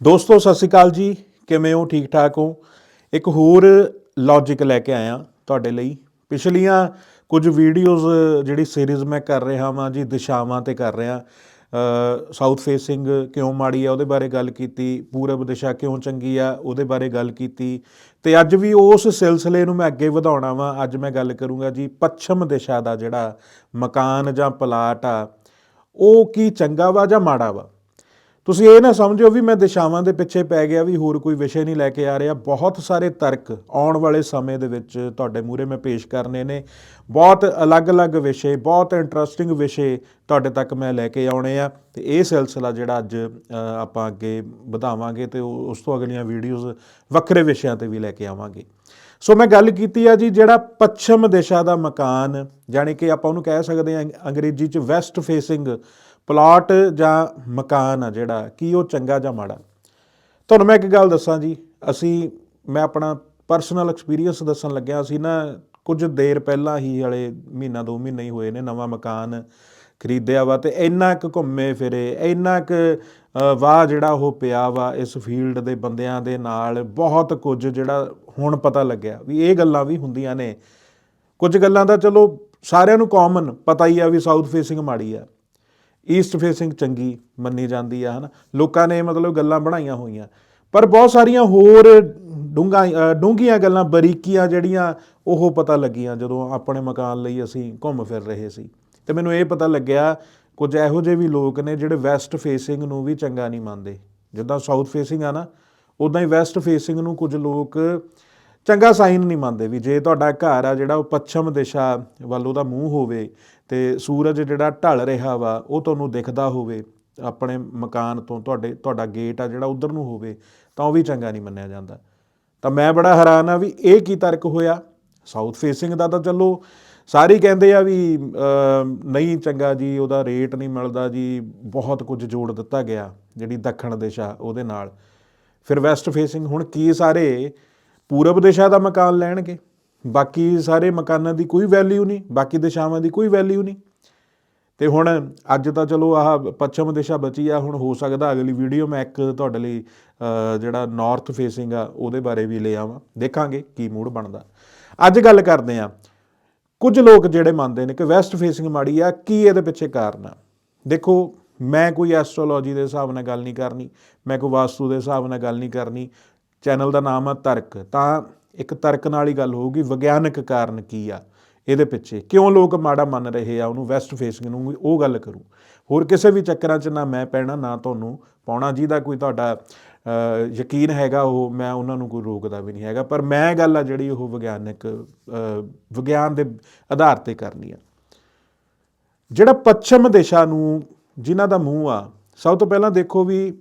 ਦੋਸਤੋ, ਸਤਿ ਸ਼੍ਰੀ ਅਕਾਲ ਜੀ। ਕਿਵੇਂ ਹੋ? ਠੀਕ ਠਾਕ ਹੋ? ਇੱਕ ਹੋਰ ਲੌਜੀਕ ਲੈ ਕੇ ਆਇਆ ਤੁਹਾਡੇ ਲਈ। ਪਿਛਲੀਆਂ ਕੁਝ ਵੀਡੀਓਜ਼ ਜਿਹੜੀ ਸੀਰੀਜ਼ ਮੈਂ ਕਰ ਰਿਹਾ ਹਾਂ ਜੀ ਦਿਸ਼ਾਵਾਂ ਤੇ ਕਰ ਰਿਹਾ ਸਾਊਥ ਫੇਸਿੰਗ ਕਿਉਂ ਮਾੜੀ ਆ, ਉਹਦੇ ਬਾਰੇ ਗੱਲ ਕੀਤੀ, ਪੂਰਬ ਦਿਸ਼ਾ ਕਿਉਂ ਚੰਗੀ ਆ, ਉਹਦੇ ਬਾਰੇ ਗੱਲ ਕੀਤੀ। ਤੇ ਅੱਜ ਵੀ ਉਸ ਸਿਲਸਿਲੇ ਨੂੰ ਮੈਂ ਅੱਗੇ ਵਧਾਉਣਾ ਵਾ। ਅੱਜ ਮੈਂ ਗੱਲ ਕਰੂੰਗਾ ਜੀ ਪੱਛਮ ਦਿਸ਼ਾ ਦਾ ਜਿਹੜਾ ਮਕਾਨ ਜਾਂ ਪਲਾਟ ਆ, ਉਹ ਕੀ ਚੰਗਾ ਵਾ ਜਾਂ ਮਾੜਾ ਵਾ? ਤੁਸੀਂ ਇਹ ਨਾ ਸਮਝੋ ਵੀ ਮੈਂ ਦਿਸ਼ਾਵਾਂ ਦੇ ਪਿੱਛੇ ਪੈ ਗਿਆ ਵੀ ਹੋਰ ਕੋਈ ਵਿਸ਼ੇ ਨਹੀਂ ਲੈ ਕੇ ਆ ਰਿਹਾ। ਬਹੁਤ ਸਾਰੇ ਤਰਕ ਆਉਣ ਵਾਲੇ ਸਮੇਂ ਦੇ ਵਿੱਚ ਤੁਹਾਡੇ ਮੂਹਰੇ ਮੈਂ ਪੇਸ਼ ਕਰਨੇ ਨੇ। ਬਹੁਤ ਅਲੱਗ-ਅਲੱਗ ਵਿਸ਼ੇ, ਬਹੁਤ ਇੰਟਰਸਟਿੰਗ ਵਿਸ਼ੇ ਤੁਹਾਡੇ ਤੱਕ ਮੈਂ ਲੈ ਕੇ ਆਉਣੇ ਆ। ਤੇ ਇਹ ਸਿਲਸਿਲਾ ਜਿਹੜਾ ਅੱਜ ਆਪਾਂ ਅੱਗੇ ਵਧਾਵਾਂਗੇ ਤੇ ਉਸ ਤੋਂ ਅਗਲੀਆਂ ਵੀਡੀਓਜ਼ ਵੱਖਰੇ ਵਿਸ਼ਿਆਂ ਤੇ ਵੀ ਲੈ ਕੇ ਆਵਾਂਗੇ। ਸੋ ਮੈਂ ਗੱਲ ਕੀਤੀ ਆ ਜੀ ਜਿਹੜਾ ਪੱਛਮ ਦਿਸ਼ਾ ਦਾ ਮਕਾਨ, ਜਾਣੀ ਕਿ ਆਪਾਂ ਉਹਨੂੰ ਕਹਿ ਸਕਦੇ ਹਾਂ ਅੰਗਰੇਜ਼ੀ ਚ ਵੈਸਟ ਫੇਸਿੰਗ ਪਲਾਟ ਜਾਂ ਮਕਾਨ ਆ ਜਿਹੜਾ, ਕੀ ਉਹ ਚੰਗਾ ਜਾਂ ਮਾੜਾ? ਤੁਹਾਨੂੰ ਮੈਂ ਇੱਕ ਗੱਲ ਦੱਸਾਂ ਜੀ, ਅਸੀਂ, ਮੈਂ ਆਪਣਾ ਪਰਸਨਲ ਐਕਸਪੀਰੀਅੰਸ ਦੱਸਣ ਲੱਗਿਆ, ਅਸੀਂ ਨਾ ਕੁਝ ਦੇਰ ਪਹਿਲਾਂ ਹੀ ਹਲੇ ਮਹੀਨਾ, ਦੋ ਮਹੀਨੇ ਹੀ ਹੋਏ ਨੇ ਨਵਾਂ ਮਕਾਨ ਖਰੀਦਿਆ ਵਾ ਤੇ ਇੰਨਾ ਕੁ ਘੁੰਮੇ ਫਿਰੇ, ਇੰਨਾ ਕੁ ਵਾਹ ਜਿਹੜਾ ਉਹ ਪਿਆ ਵਾ ਇਸ ਫੀਲਡ ਦੇ ਬੰਦਿਆਂ ਦੇ ਨਾਲ, ਬਹੁਤ ਕੁਝ ਜਿਹੜਾ ਹੁਣ ਪਤਾ ਲੱਗਿਆ ਵੀ ਇਹ ਗੱਲਾਂ ਵੀ ਹੁੰਦੀਆਂ ਨੇ। ਕੁਝ ਗੱਲਾਂ ਦਾ ਚਲੋ ਸਾਰਿਆਂ ਨੂੰ ਕਾਮਨ ਪਤਾ ਹੀ ਆ ਵੀ ਸਾਊਥ ਫੇਸਿੰਗ ਮਾੜੀ ਆ। ਈਸਟ ਫੇਸਿੰਗ ਚੰਗੀ ਮੰਨੀ ਜਾਂਦੀ ਆ ਹਨਾ? ਲੋਕਾਂ ਨੇ ਮਤਲਬ ਗੱਲਾਂ ਬਣਾਈਆਂ ਹੋਈਆਂ। ਪਰ ਬਹੁਤ ਸਾਰੀਆਂ ਹੋਰ ਡੂੰਘਾ ਅ, ਡੂੰਘੀਆਂ ਗੱਲਾਂ ਬਰੀਕੀਆਂ ਜਿਹੜੀਆਂ ਉਹ ਪਤਾ ਲੱਗੀਆਂ ਜਦੋਂ ਆਪਣੇ ਮਕਾਨ ਲਈ ਅਸੀਂ ਘੁੰਮ ਫਿਰ ਰਹੇ ਸੀ। ਤੇ ਮੈਨੂੰ ਇਹ ਪਤਾ ਲੱਗਿਆ ਕੁਝ ਇਹੋ ਜਿਹੇ ਵੀ ਲੋਕ ਨੇ ਜਿਹੜੇ ਵੈਸਟ ਫੇਸਿੰਗ ਨੂੰ ਵੀ ਚੰਗਾ ਨਹੀਂ ਮੰਨਦੇ। ਜਿੱਦਾਂ ਸਾਊਥ ਫੇਸਿੰਗ ਆ ਨਾ ਉਦਾਂ ਹੀ ਵੈਸਟ ਫੇਸਿੰਗ ਨੂੰ ਕੁਝ ਲੋਕ ਚੰਗਾ ਸਾਈਨ ਨਹੀਂ ਮੰਨਦੇ ਵੀ ਜੇ ਤੁਹਾਡਾ ਘਰ ਆ ਜਿਹੜਾ ਉਹ ਪੱਛਮ ਦਿਸ਼ਾ ਵੱਲ ਉਹਦਾ ਮੂੰਹ ਹੋਵੇ ਤੇ ਸੂਰਜ ਜਿਹੜਾ ਢਲ ਰਿਹਾ ਵਾ, ਉਹ ਤੁਹਾਨੂੰ ਦਿਖਦਾ ਹੋਵੇ, ਆਪਣੇ ਮਕਾਨ ਤੋਂ, ਤੁਹਾਡੇ, ਤੁਹਾਡਾ ਗੇਟ ਆ ਜਿਹੜਾ ਉਧਰ ਨੂੰ ਹੋਵੇ, ਤਾਂ ਉਹ ਵੀ ਚੰਗਾ ਨਹੀਂ ਮੰਨਿਆ ਜਾਂਦਾ। ਤਾਂ ਮੈਂ ਬੜਾ ਹੈਰਾਨ ਆ ਵੀ ਇਹ ਕੀ ਤਰਕ ਹੋਇਆ? ਸਾਊਥ ਫੇਸਿੰਗ ਦਾ ਤਾਂ ਚਲੋ, ਸਾਰੇ ਕਹਿੰਦੇ ਆ ਵੀ ਨਹੀਂ ਚੰਗਾ ਜੀ, ਉਹਦਾ ਰੇਟ ਨਹੀਂ ਮਿਲਦਾ ਜੀ, ਬਹੁਤ ਕੁਝ ਜੋੜ ਦਿੱਤਾ ਗਿਆ, ਜਿਹੜੀ ਦੱਖਣ ਦਿਸ਼ਾ ਉਹਦੇ ਨਾਲ। ਫਿਰ ਵੈਸਟ ਫੇਸਿੰਗ ਹੁਣ ਕੀ ਸਾਰੇ ਪੂਰਬ ਦਿਸ਼ਾ ਦਾ ਮਕਾਨ ਲੈਣਗੇ? ਬਾਕੀ ਸਾਰੇ ਮਕਾਨਾਂ ਦੀ ਕੋਈ ਵੈਲਿਊ ਨਹੀਂ, ਬਾਕੀ ਦਿਸ਼ਾਵਾਂ ਦੀ ਕੋਈ ਵੈਲਿਊ ਨਹੀਂ। ਤੇ ਹੁਣ ਅੱਜ ਤਾਂ ਚਲੋ ਆਹ ਪੱਛਮ ਦਿਸ਼ਾ ਬਚੀ ਆ, ਹੁਣ ਹੋ ਸਕਦਾ ਅਗਲੀ ਵੀਡੀਓ ਮੈਂ ਇੱਕ ਤੁਹਾਡੇ ਲਈ ਜਿਹੜਾ ਨਾਰਥ ਫੇਸਿੰਗ ਆ, ਉਹਦੇ ਬਾਰੇ ਵੀ ਲੈ ਆਵਾਂ। ਦੇਖਾਂਗੇ ਕੀ ਮੂਡ ਬਣਦਾ। ਅੱਜ ਗੱਲ ਕਰਦੇ ਆ ਕੁਝ ਲੋਕ ਜਿਹੜੇ ਮੰਨਦੇ ਨੇ ਕਿ ਵੈਸਟ ਫੇਸਿੰਗ ਮਾੜੀ ਆ, ਕੀ ਇਹਦੇ ਪਿੱਛੇ ਕਾਰਨ ਆ? ਦੇਖੋ, ਮੈਂ ਕੋਈ ਐਸਟ੍ਰੋਲੋਜੀ ਦੇ ਹਿਸਾਬ ਨਾਲ ਗੱਲ ਨਹੀਂ ਕਰਨੀ, ਮੈਂ ਕੋਈ ਵਾਸਤੂ ਦੇ ਹਿਸਾਬ ਨਾਲ ਗੱਲ ਨਹੀਂ ਕਰਨੀ। ਚੈਨਲ ਦਾ ਨਾਮ ਆ ਤਰਕ। ਤਾਂ ਇੱਕ ਤਰਕ ਨਾਲ ਹੀ ਗੱਲ ਹੋਊਗੀ, ਵਿਗਿਆਨਕ ਕਾਰਨ ਕੀ ਆ? ਇਹਦੇ ਪਿੱਛੇ ਕਿਉਂ ਲੋਕ ਮਾੜਾ ਮੰਨ ਰਹੇ ਆ? ਉਹਨੂੰ ਵੈਸਟ ਫੇਸਿੰਗ ਨੂੰ ਉਹ ਗੱਲ ਕਰੂ। ਹੋਰ ਕਿਸੇ ਵੀ ਚੱਕਰਾਂ 'ਚ ਨਾ ਮੈਂ ਪੈਣਾ, ਨਾ ਤੁਹਾਨੂੰ ਪਾਉਣਾ। ਜਿਹਦਾ ਕੋਈ ਤੁਹਾਡਾ ਯਕੀਨ ਹੈਗਾ, ਉਹ ਮੈਂ ਉਹਨਾਂ ਨੂੰ ਕੋਈ ਰੋਕਦਾ ਵੀ ਨਹੀਂ ਹੈਗਾ। ਪਰ ਮੈਂ ਗੱਲ ਆ ਜਿਹੜੀ ਉਹ ਵਿਗਿਆਨਕ ਵਿਗਿਆਨ ਦੇ ਆਧਾਰ ਤੇ ਕਰਨੀ ਆ। ਜਿਹੜਾ ਪੱਛਮ ਦਿਸ਼ਾ ਨੂੰ ਜਿਨ੍ਹਾਂ ਦਾ ਮੂੰਹ ਆ, ਸਭ ਤੋਂ ਪਹਿਲਾਂ ਦੇਖੋ ਵੀ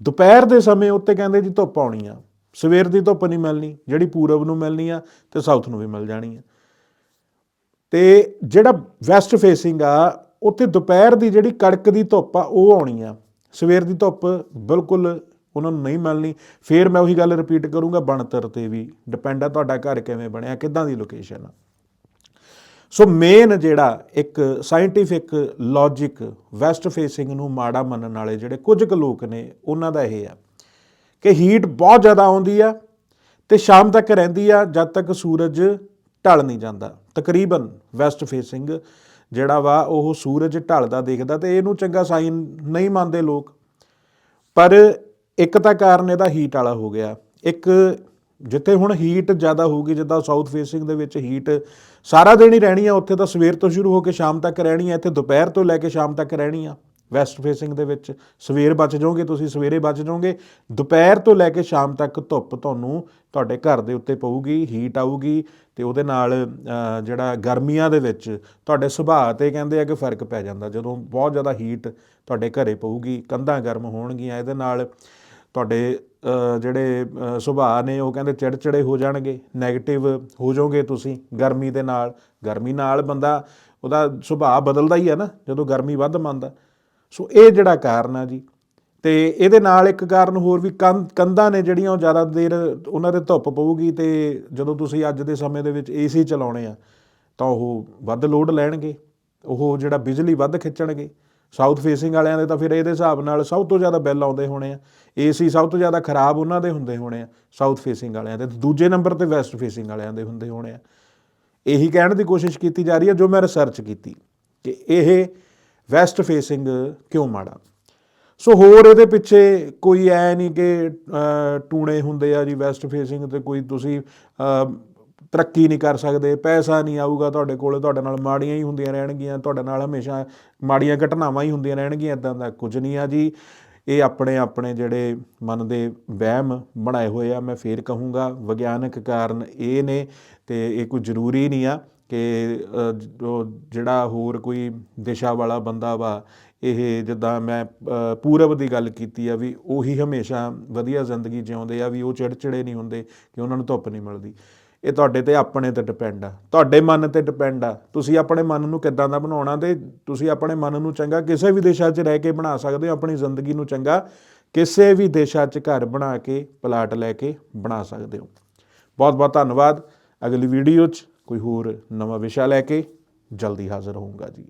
ਦੁਪਹਿਰ ਦੇ ਸਮੇਂ ਉੱਤੇ ਕਹਿੰਦੇ ਜੀ ਧੁੱਪ ਆਉਣੀ ਆ। ਸਵੇਰ ਦੀ ਧੁੱਪ ਨਹੀਂ ਮਿਲਣੀ, ਜਿਹੜੀ ਪੂਰਬ ਨੂੰ ਮਿਲਣੀ ਆ ਤੇ ਸਾਊਥ ਨੂੰ ਵੀ ਮਿਲ ਜਾਣੀ ਆ। ਤੇ ਜਿਹੜਾ ਵੈਸਟ ਫੇਸਿੰਗ ਆ, ਉੱਥੇ ਦੁਪਹਿਰ ਦੀ ਜਿਹੜੀ ਕੜਕ ਦੀ ਧੁੱਪ ਆ, ਉਹ ਆਉਣੀ ਆ। ਸਵੇਰ ਦੀ ਧੁੱਪ ਬਿਲਕੁਲ ਉਹਨਾਂ ਨੂੰ ਨਹੀਂ ਮਿਲਣੀ। ਫੇਰ ਮੈਂ ਉਹੀ ਗੱਲ ਰਿਪੀਟ ਕਰੂੰਗਾ, ਬਣਤਰ ਤੇ ਵੀ ਡਿਪੈਂਡ ਆ ਤੁਹਾਡਾ ਘਰ ਕਿਵੇਂ ਬਣਿਆ, ਕਿੱਦਾਂ ਦੀ ਲੋਕੇਸ਼ਨ ਆ। ਸੋ ਮੇਨ ਜਿਹੜਾ ਇੱਕ ਸਾਇੰਟੀਫਿਕ ਲੌਜੀਕ ਵੈਸਟ ਫੇਸਿੰਗ ਨੂੰ ਮਾੜਾ ਮੰਨਣ ਵਾਲੇ ਜਿਹੜੇ ਕੁਝ ਕੁ ਲੋਕ ਨੇ, ਉਹਨਾਂ ਦਾ ਇਹ ਆ। ਕਿ ਹੀਟ ਬਹੁਤ ਜ਼ਿਆਦਾ ਆਉਂਦੀ ਆ ਤੇ ਸ਼ਾਮ ਤੱਕ ਰਹਿੰਦੀ ਆ, ਜਦ ਤੱਕ ਸੂਰਜ ਢਲ ਨਹੀਂ ਜਾਂਦਾ। ਤਕਰੀਬਨ ਵੈਸਟ ਫੇਸਿੰਗ ਜਿਹੜਾ ਵਾ, ਉਹ ਸੂਰਜ ਢਲਦਾ ਦੇਖਦਾ ਤੇ ਇਹਨੂੰ ਚੰਗਾ ਸਾਈਨ ਨਹੀਂ ਮੰਨਦੇ ਲੋਕ। ਪਰ ਇੱਕ ਤਾਂ ਕਾਰਨ ਇਹਦਾ ਹੀਟ ਵਾਲਾ ਹੋ ਗਿਆ। ਇੱਕ ਜਿੱਥੇ ਹੁਣ ਹੀਟ ਜ਼ਿਆਦਾ ਹੋਊਗੀ, ਜਿੱਦਾਂ ਸਾਊਥ ਫੇਸਿੰਗ ਦੇ ਵਿੱਚ ਹੀਟ ਸਾਰਾ ਦਿਨ ਹੀ ਰਹਿਣੀ ਆ, ਉੱਥੇ ਤਾਂ ਸਵੇਰ ਤੋਂ ਸ਼ੁਰੂ ਹੋ ਕੇ ਸ਼ਾਮ ਤੱਕ ਰਹਿਣੀ ਆ, ਇੱਥੇ ਦੁਪਹਿਰ ਤੋਂ ਲੈ ਕੇ ਸ਼ਾਮ ਤੱਕ ਰਹਿਣੀ ਆ। ਵੈਸਟ ਫੇਸਿੰਗ ਦੇ ਵਿੱਚ। ਸਵੇਰ ਬਚ ਜਾਓਗੇ, ਤੁਸੀਂ ਸਵੇਰੇ ਬਚ ਜਾਓਗੇ। ਦੁਪਹਿਰ ਤੋਂ ਲੈ ਕੇ ਸ਼ਾਮ ਤੱਕ ਧੁੱਪ ਤੁਹਾਨੂੰ ਤੁਹਾਡੇ ਘਰ ਦੇ ਉੱਤੇ ਪਊਗੀ ਹੀਟ ਆਊਗੀ ਤੇ ਉਹਦੇ ਨਾਲ ਜਿਹੜਾ ਗਰਮੀਆਂ ਦੇ ਵਿੱਚ ਤੁਹਾਡੇ ਸੁਭਾਅ ਤੇ ਕਹਿੰਦੇ ਆ ਕਿ ਫ਼ਰਕ ਪੈ ਜਾਂਦਾ। ਜਦੋਂ ਬਹੁਤ ਜ਼ਿਆਦਾ ਹੀਟ ਤੁਹਾਡੇ ਘਰੇ ਪਊਗੀ, ਕੰਧਾਂ ਗਰਮ ਹੋਣਗੀਆਂ, ਇਹਦੇ ਨਾਲ ਤੁਹਾਡੇ ਜਿਹੜੇ ਸੁਭਾਅ ਨੇ ਉਹ ਕਹਿੰਦੇ ਚਿੜਚਿੜੇ ਹੋ ਜਾਣਗੇ 네ਗੇਟਿਵ ਹੋ ਜਾਓਗੇ ਤੁਸੀਂ ਗਰਮੀ ਦੇ ਨਾਲ। ਗਰਮੀ ਨਾਲ ਬੰਦਾ, ਉਹਦਾ ਸੁਭਾਅ ਬਦਲਦਾ ਹੀ ਹੈ ਨਾ, ਜਦੋਂ ਗਰਮੀ ਵੱਧ ਮੰਨਦਾ। ਸੋ ਇਹ ਜਿਹੜਾ ਕਾਰਨ ਆ ਜੀ, ਤੇ ਇਹਦੇ ਨਾਲ ਇੱਕ ਕਾਰਨ ਹੋਰ ਵੀ ਕੰਧ, ਕੰਧਾਂ ਨੇ ਜਿਹੜੀਆਂ ਉਹ ਜ਼ਿਆਦਾ ਦੇਰ ਉਹਨਾਂ ਦੇ ਧੁੱਪ ਪਊਗੀ ਤੇ ਜਦੋਂ ਤੁਸੀਂ ਅੱਜ ਦੇ ਸਮੇਂ ਦੇ ਵਿੱਚ ਏਸੀ ਚਲਾਉਣੇ ਆ, ਤਾਂ ਉਹ ਵੱਧ ਲੋਡ ਲੈਣਗੇ, ਉਹ ਜਿਹੜਾ ਬਿਜਲੀ ਵੱਧ ਖਿੱਚਣਗੇ। ਸਾਊਥ ਫੇਸਿੰਗ ਵਾਲਿਆਂ ਦੇ ਤਾਂ ਫਿਰ ਇਹਦੇ ਹਿਸਾਬ ਨਾਲ ਸਭ ਤੋਂ ਜ਼ਿਆਦਾ ਬਿੱਲ ਆਉਂਦੇ ਹੋਣੇ ਆ ਏਸੀ ਸਭ ਤੋਂ ਜ਼ਿਆਦਾ ਖਰਾਬ ਉਹਨਾਂ ਦੇ ਹੁੰਦੇ ਹੋਣੇ ਆ ਸਾਊਥ ਫੇਸਿੰਗ ਵਾਲਿਆਂ ਦੇ ਦੂਜੇ ਨੰਬਰ ਤੇ ਵੈਸਟ ਫੇਸਿੰਗ ਵਾਲਿਆਂ ਦੇ ਹੁੰਦੇ ਹੋਣੇ ਆ। ਇਹੀ ਕਹਿਣ ਦੀ ਕੋਸ਼ਿਸ਼ ਕੀਤੀ ਜਾ ਰਹੀ ਹੈ ਜੋ ਮੈਂ ਰਿਸਰਚ ਕੀਤੀ, ਕਿ ਇਹ ਵੈਸਟ ਫੇਸਿੰਗ ਕਿਉਂ ਮਾੜਾ? ਸੋ ਹੋਰ ਇਹਦੇ ਪਿੱਛੇ ਕੋਈ ਐ ਨਹੀਂ ਕਿ ਟੂਣੇ ਹੁੰਦੇ ਆ ਜੀ ਵੈਸਟ ਫੇਸਿੰਗ ਤੇ ਕੋਈ ਤੁਸੀਂ ਤਰੱਕੀ ਨਹੀਂ ਕਰ ਸਕਦੇ, ਪੈਸਾ ਨਹੀਂ ਆਊਗਾ ਤੁਹਾਡੇ ਕੋਲ, ਤੁਹਾਡੇ ਨਾਲ ਮਾੜੀਆਂ ਹੀ ਹੁੰਦੀਆਂ ਰਹਿਣਗੀਆਂ, ਤੁਹਾਡੇ ਨਾਲ ਹਮੇਸ਼ਾ ਮਾੜੀਆਂ ਘਟਨਾਵਾਂ ਹੀ ਹੁੰਦੀਆਂ ਰਹਿਣਗੀਆਂ ਇਦਾਂ ਦਾ ਕੁਝ ਨਹੀਂ ਆ ਜੀ। ਇਹ ਆਪਣੇ ਆਪਣੇ ਜਿਹੜੇ ਮਨ ਦੇ ਵਹਿਮ ਬਣਾਏ ਹੋਏ ਆ, ਮੈਂ ਫੇਰ ਕਹੂੰਗਾ, ਵਿਗਿਆਨਕ ਕਾਰਨ ਇਹ ਨੇ ਤੇ ਇਹ ਕੋਈ ਜ਼ਰੂਰੀ ਨਹੀਂ ਆ। ਕਿ ਜੋ ਜਿਹੜਾ ਹੋਰ ਕੋਈ ਦਿਸ਼ਾ ਵਾਲਾ ਬੰਦਾ ਵਾ, ਇਹ ਜਿੱਦਾਂ ਮੈਂ ਪੂਰਬ ਦੀ ਗੱਲ ਕੀਤੀ ਆ ਵੀ ਉਹੀ ਹਮੇਸ਼ਾ ਵਧੀਆ ਜ਼ਿੰਦਗੀ ਜਿਉਂਦੇ ਆ, ਵੀ ਉਹ ਚਿੜਚਿੜੇ ਨਹੀਂ ਹੁੰਦੇ, ਕਿ ਉਹਨਾਂ ਨੂੰ ਧੁੱਪ ਨਹੀਂ ਮਿਲਦੀ। ਇਹ ਤੁਹਾਡੇ ਤੇ ਆਪਣੇ ਤੇ ਡਿਪੈਂਡ ਆ। ਤੁਹਾਡੇ ਮਨ ਤੇ ਡਿਪੈਂਡ ਆ। ਤੁਸੀਂ ਆਪਣੇ ਮਨ ਨੂੰ ਕਿੱਦਾਂ ਦਾ ਬਣਾਉਣਾ ਤੇ ਤੁਸੀਂ ਆਪਣੇ ਮਨ ਨੂੰ ਚੰਗਾ ਕਿਸੇ ਵੀ ਦਿਸ਼ਾ 'ਚ ਰਹਿ ਕੇ ਬਣਾ ਸਕਦੇ ਹੋ, ਆਪਣੀ ਜ਼ਿੰਦਗੀ ਨੂੰ ਚੰਗਾ ਕਿਸੇ ਵੀ ਦਿਸ਼ਾ 'ਚ ਘਰ ਬਣਾ ਕੇ, ਪਲਾਟ ਲੈ ਕੇ ਬਣਾ ਸਕਦੇ ਹੋ। ਬਹੁਤ ਬਹੁਤ ਧੰਨਵਾਦ। ਅਗਲੀ ਵੀਡੀਓ 'ਚ ਕੋਈ ਹੋਰ ਨਵਾਂ ਵਿਸ਼ਾ ਲੈ ਕੇ ਜਲਦੀ ਹਾਜ਼ਰ ਹੋਊਂਗਾ ਜੀ।